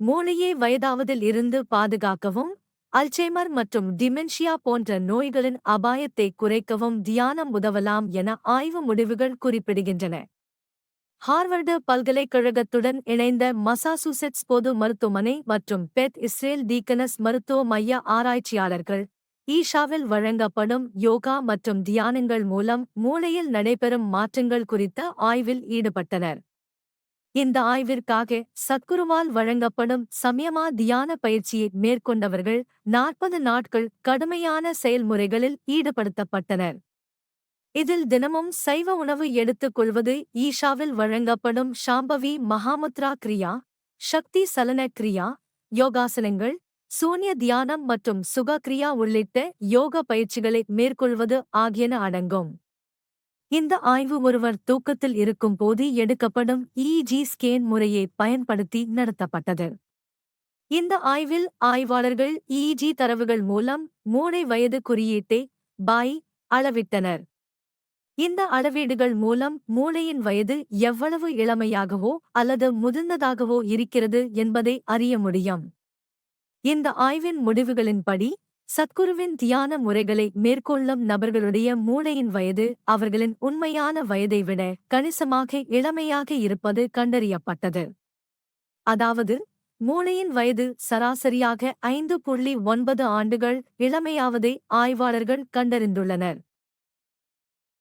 மூளையை வயதாவதில் இருந்து பாதுகாக்கவும் அல்சைமர் மற்றும் டிமென்ஷியா போன்ற நோய்களின் அபாயத்தை குறைக்கவும் தியானம் உதவலாம் என ஆய்வு முடிவுகள் குறிப்பிடுகின்றன. ஹார்வர்டு பல்கலைக்கழகத்துடன் இணைந்த மசாசூசெட்ஸ் பொது மருத்துவமனை மற்றும் பெத் இஸ்ரேல் டீக்கனஸ் மருத்துவ மைய ஆராய்ச்சியாளர்கள் ஈஷாவில் வழங்கப்படும் யோகா மற்றும் தியானங்கள் மூலம் மூளையில் நடைபெறும் மாற்றங்கள் குறித்த ஆய்வில் ஈடுபட்டனர். இந்த ஆய்விற்காக சத்குருவால் வழங்கப்படும் சமயமா தியான பயிற்சியை மேற்கொண்டவர்கள் நாற்பது நாட்கள் கடுமையான செயல்முறைகளில் ஈடுபடுத்தப்பட்டனர். இதில் தினமும் சைவ உணவு எடுத்துக் கொள்வது ஈஷாவில் வழங்கப்படும் ஷாம்பவி மகாமுத்ரா கிரியா சக்தி சலன கிரியா யோகாசனங்கள் சூன்ய தியானம் மற்றும் சுகக்ரியா உள்ளிட்ட யோக பயிற்சிகளை மேற்கொள்வது ஆகியன அடங்கும். இந்த ஆய்வு ஒருவர் தூக்கத்தில் இருக்கும் போது எடுக்கப்படும் இஜி ஸ்கேன் முறையை பயன்படுத்தி நடத்தப்பட்டது. இந்த ஆய்வில் ஆய்வாளர்கள் இஜி தரவுகள் மூலம் மூளை வயது குறியீட்டை பாய் அளவிட்டனர். இந்த அளவீடுகள் மூலம் மூளையின் வயது எவ்வளவு இளமையாகவோ அல்லது முதிர்ந்ததாகவோ இருக்கிறது என்பதை அறிய முடியும். இந்த ஆய்வின் முடிவுகளின்படி சத்குருவின் தியான முறைகளை மேற்கொள்ளும் நபர்களுடைய மூளையின் வயது அவர்களின் உண்மையான வயதை விட கணிசமாக இளமையாக இருப்பது கண்டறியப்பட்டது. அதாவது மூளையின் வயது சராசரியாக ஐந்து புள்ளி ஒன்பது ஆண்டுகள் இளமையாவதை ஆய்வாளர்கள் கண்டறிந்துள்ளனர்.